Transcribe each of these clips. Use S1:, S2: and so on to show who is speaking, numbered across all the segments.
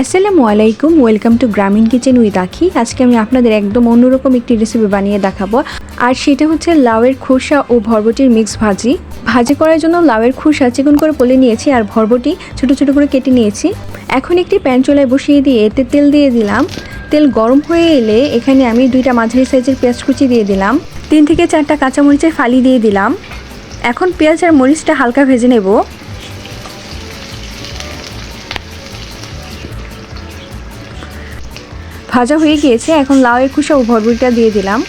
S1: আসসালামু আলাইকুম, welcome to Grameen kitchen with Akhi. আজকে আমি আপনাদের একদম অন্যরকম একটি রেসিপি বানিয়ে দেখাবো। আর সেটা হচ্ছে লাউয়ের খোসা ও ভরবটির মিক্স ভাজি। ভাজি করার জন্য লাউয়ের খোসা চিকন করে পলে নিয়েছি আর ভরবটি ছোট ছোট করে কেটে নিয়েছি। এখন একটি প্যান চুলায় বসিয়ে দিয়ে এতে তেল দিয়ে দিলাম। তেল গরম হয়ে এলে এখানে আমি দুইটা মাঝারি সাইজের পেঁয়াজ কুচি দিয়ে দিলাম। তিন থেকে চারটা কাঁচামরিচের ফালি দিয়ে দিলাম। এখন পেঁয়াজ আর মরিচটা হালকা ভেজে নেব। ভাজা হয়ে গিয়েছে, এখন লাউয়ের খোসা ও ভরভুটিটা দিয়ে দিলাম।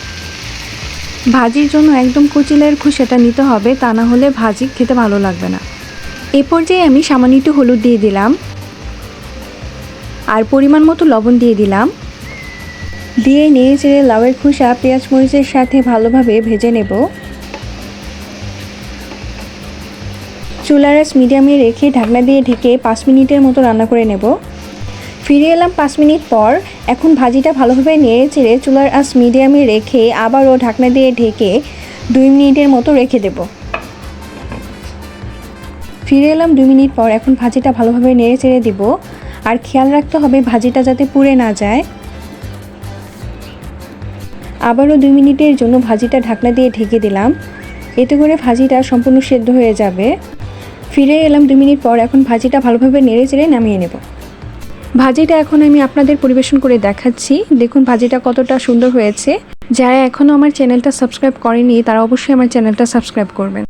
S1: ভাজির জন্য একদম কুচিলের খোসাটা নিতে হবে, তা না হলে ভাজি খেতে ভালো লাগবে না। এ পর্যায়ে আমি সামান্য একটু হলুদ দিয়ে দিলাম। আর পরিমাণ মতো লবণ দিয়ে দিলাম। দিয়ে নিয়ে চেড়ে লাউয়ের খোসা, পেঁয়াজ মরিচের সাথে ভালোভাবে ভেজে নেব। চুলারাস মিডিয়ামে রেখে ঢাকনা দিয়ে ঢেকে পাঁচ মিনিটের মতো রান্না করে নেব। ফিরে এলাম পাঁচ মিনিট পর। এখন ভাজিটা ভালোভাবে নেড়ে চেড়ে চুলার আঁচ মিডিয়ামে রেখে আবারও ঢাকনা দিয়ে ঢেকে দুই মিনিটের মতো রেখে দেব। ফিরে এলাম দুই মিনিট পর। এখন ভাজিটা ভালোভাবে নেড়ে চেড়ে দিব। আর খেয়াল রাখতে হবে ভাজিটা যাতে পুড়ে না যায়। আবারও দুই মিনিটের জন্য ভাজিটা ঢাকনা দিয়ে ঢেকে দিলাম। এতে করে ভাজিটা সম্পূর্ণ সেদ্ধ হয়ে যাবে। ফিরে এলাম দুই মিনিট পর। এখন ভাজিটা ভালোভাবে নেড়ে চেড়ে নামিয়ে নেব। ভাজিটা এখন আমি আপনাদের পরিবেশন করে দেখাচ্ছি। দেখুন, ভাজিটা কতটা সুন্দর হয়েছে। যারা এখনও আমার চ্যানেলটা সাবস্ক্রাইব করেনি তারা অবশ্যই আমার চ্যানেলটা সাবস্ক্রাইব করবেন।